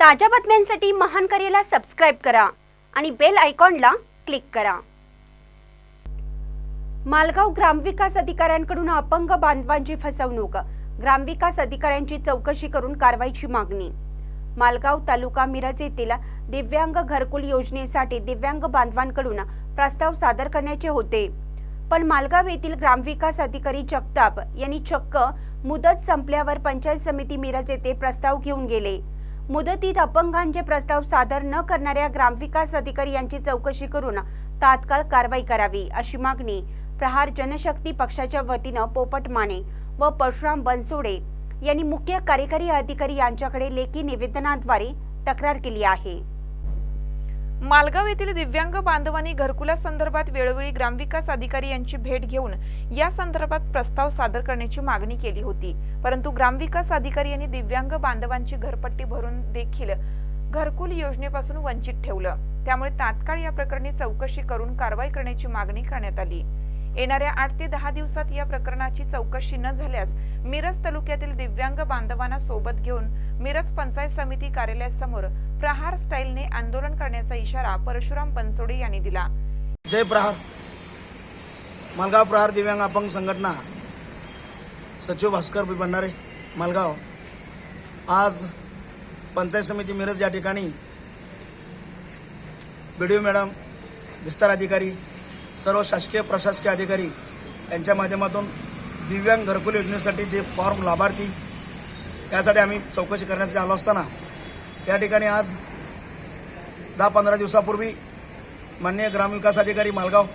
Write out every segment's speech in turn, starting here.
ताज्या बातम्यांसाठी महान करेला सबस्क्राईब करा आणि बेल आयकॉनला क्लिक करा. मालगाव ग्रामविकास अधिकाऱ्यांकडून अपंग बांधवांची फसवणूक. ग्रामविकास अधिकाऱ्यांची चौकशी करून कारवाईची मागणी. मालगाव तालुका मिरज येथील दिव्यांग घरकुल योजनेसाठी दिव्यांग बांधवांकडून प्रस्ताव सादर करण्याचे होते. पण मालगाव येथील ग्रामविकास अधिकारी जगताप यांनी चक्क मुदत संपल्यावर पंचायत समिती मिरज येथे प्रस्ताव घेऊन गेले. मुदतीत अपंगांचे प्रस्ताव सादर न करणाऱ्या ग्रामविकास अधिकारी यांची चौकशी करून तात्काळ कारवाई करावी अशी मागणी प्रहार जनशक्ती पक्षाच्या वतीनं पोपट माने व परशुराम बनसोडे यांनी मुख्य कार्यकारी अधिकारी यांच्याकडे लेखी निवेदनाद्वारे तक्रार केली आहे. मालगाव येथील दिव्यांग बांधवांनी घरकुलासंदर्भात वेळोवेळी ग्रामविकास अधिकारी यांची भेट घेऊन या संदर्भात प्रस्ताव सादर करण्याची मागणी केली होती. परंतु ग्रामविकास अधिकारी यांनी दिव्यांग बांधवांची घरपट्टी भरून देखील घरकुल योजनेपासून वंचित ठेवलं. त्यामुळे तात्काळ या प्रकरणी चौकशी करून कारवाई करण्याची मागणी करण्यात आली. येणाऱ्या आठ ते दहा दिवसात या प्रकरणाची चौकशी न झाल्यास मिरज तालुक्यातील दिव्यांग बांधवांना सोबत घेऊन मिरज पंचायत समिती कार्यालयासमोर प्रहार स्टाईलने आंदोलन करण्याचा इशारा परशुराम बनसोडे यांनी दिला. जय प्रहार. मालगाव प्रहार दिव्यांग अपंग संघटना. सचिव भास्कर बी भंडारे मालगाव. आज पंचायत समिती मिरज या ठिकाणी. बी डी मॅडम विस्तार अधिकारी सर्व शासकीय प्रशासकीय अधिकारी यांच्या माध्यमातून दिव्यांग घरकुल योजनेसाठी जे फॉर्म लाभार्थी यासाठी आम्ही चौकशी करण्यासाठी आलो असताना या ठिकाणी आज दहा पंधरा दिवसापूर्वी माननीय ग्रामविकास अधिकारी मालगाव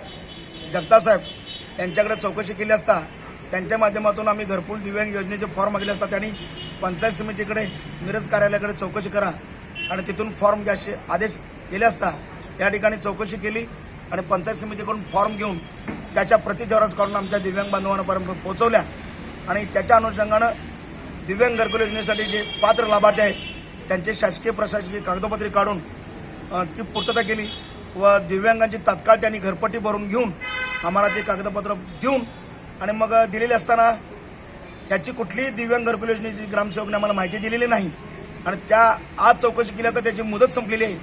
जगतासाहेब यांच्याकडे चौकशी केली असता त्यांच्या माध्यमातून आम्ही घरकुल दिव्यांग योजनेचे फॉर्म मागले असता त्यांनी पंचायत समितीकडे मिरज कार्यालयाकडे चौकशी करा आणि तिथून फॉर्म घ्या आदेश केले असता या ठिकाणी चौकशी केली. आणि पंचायत समितीकडून फॉर्म घेऊन त्याच्या प्रति करून काढून आमच्या दिव्यांग बांधवांपर्यंत पोहोचवल्या. आणि त्याच्या अनुषंगानं दिव्यांग घरकुल योजनेसाठी जे पात्र लाभार्थी आहेत त्यांचे शासकीय प्रशासकीय कागदपत्रे काढून ती पूर्तता केली व दिव्यांगांची तात्काळ त्यांनी घरपट्टी भरून घेऊन आम्हाला ते कागदपत्र देऊन आणि मग दिलेली असताना याची कुठलीही दिव्यांग घरकुल योजनेची ग्रामसेवकने आम्हाला माहिती दिलेली नाही. आणि त्या आज चौकशी केली तर त्याची मुदत संपलेली आहे.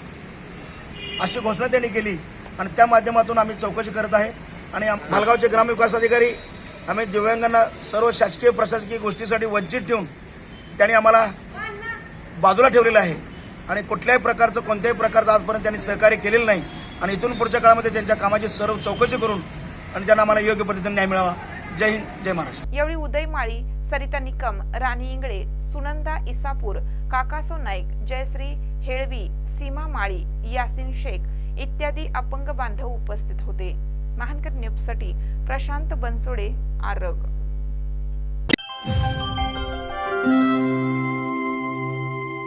अशी घोषणा त्यांनी केली. आणि त्या माध्यमातून आम्ही चौकशी करत आहे. आणि मालगावचे ग्रामविकास अधिकारी आम्ही दिव्यांगांना सर्व शासकीय प्रशासकीय गोष्टीसाठी वंचित ठेवून त्यांनी आम्हाला बाजूला ठेवलेलं आहे. आणि कुठल्याही प्रकारचं कोणत्याही प्रकारचं आजपर्यंत त्यांनी सहकार्य केलेलं नाही. आणि इथून पुढच्या काळामध्ये त्यांच्या कामाची सर्व चौकशी करून आणि त्यांना आम्हाला योग्य पद्धतीने न्याय मिळावा. जय हिंद जय महाराष्ट्र. यावेळी उदय माळी सरिता निकम राणी इंगळे सुनंदा इसापूर काकासो नाईक जयश्री हेळवी सीमा माळी यासिन शेख इत्यादी अपंग बांधव उपस्थित होते. महानकर न्यूजसाठी प्रशांत बनसोडे आरग.